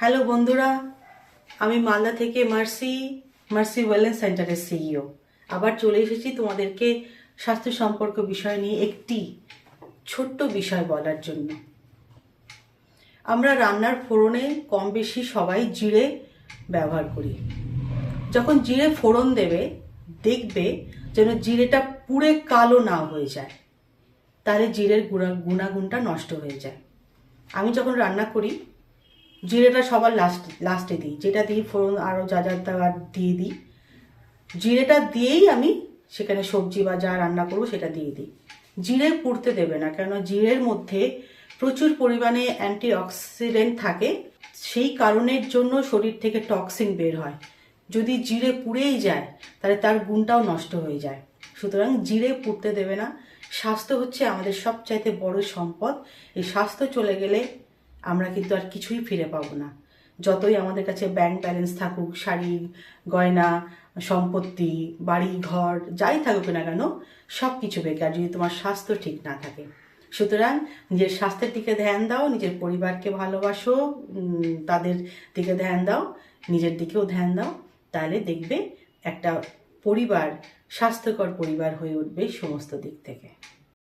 Hello বন্ধুরা। আমি মালদা থেকে মার্সি মার্সি ওয়েলনেস সেন্টারের সিইও আবার চলে এসেছি তোমাদেরকে স্বাস্থ্য সম্পর্ক বিষয় নিয়ে একটি ছোট্ট বিষয় বলার জন্য। আমরা রান্নার ফোড়নে কম বেশি সবাই জিরে ব্যবহার করি। যখন জিরে ফোড়ন দেবে, দেখবে যেন জিরেটা পুড়ে কালো না হয়ে যায়। তাহলে জিরের গুণা গুণাগুণটা নষ্ট হয়ে যায়। আমি যখন রান্না করি জিরেটা সবার লাস্ট লাস্টে দিই। যেটা দিই, ফোড়ন আরও যা যা দেওয়ার দিয়ে দিই। জিরেটা দিয়েই আমি সেখানে সবজি বা যা রান্না করব সেটা দিয়ে দিই। জিরে পুড়তে দেবে না কেন জিরের মধ্যে প্রচুর পরিমাণে অ্যান্টি অক্সিডেন্ট থাকে। সেই কারণের জন্য শরীর থেকে টক্সিন বের হয়। যদি জিরে পুড়েই যায়, তাহলে তার গুণটাও নষ্ট হয়ে যায়। সুতরাং জিরে পুড়তে দেবে না। স্বাস্থ্য হচ্ছে আমাদের সবচাইতে বড় সম্পদ। এই স্বাস্থ্য চলে গেলে আমরা কিন্তু আর কিছুই ফিরে পাবো না। যতই আমাদের কাছে ব্যাংক ব্যালেন্স থাকুক, শাড়ি, গয়না, সম্পত্তি, বাড়ি, ঘর, যাই থাকুক না কেন সব কিছু বেকার যদি তোমার স্বাস্থ্য ঠিক না থাকে। সুতরাং নিজের স্বাস্থ্যের দিকে ধ্যান দাও, নিজের পরিবারকে ভালোবাসো তাদের দিকে ধ্যান দাও, নিজের দিকেও ধ্যান দাও, তাহলে দেখবে একটা পরিবার, স্বাস্থ্যকর পরিবার হয়ে উঠবে সমস্ত দিক থেকে।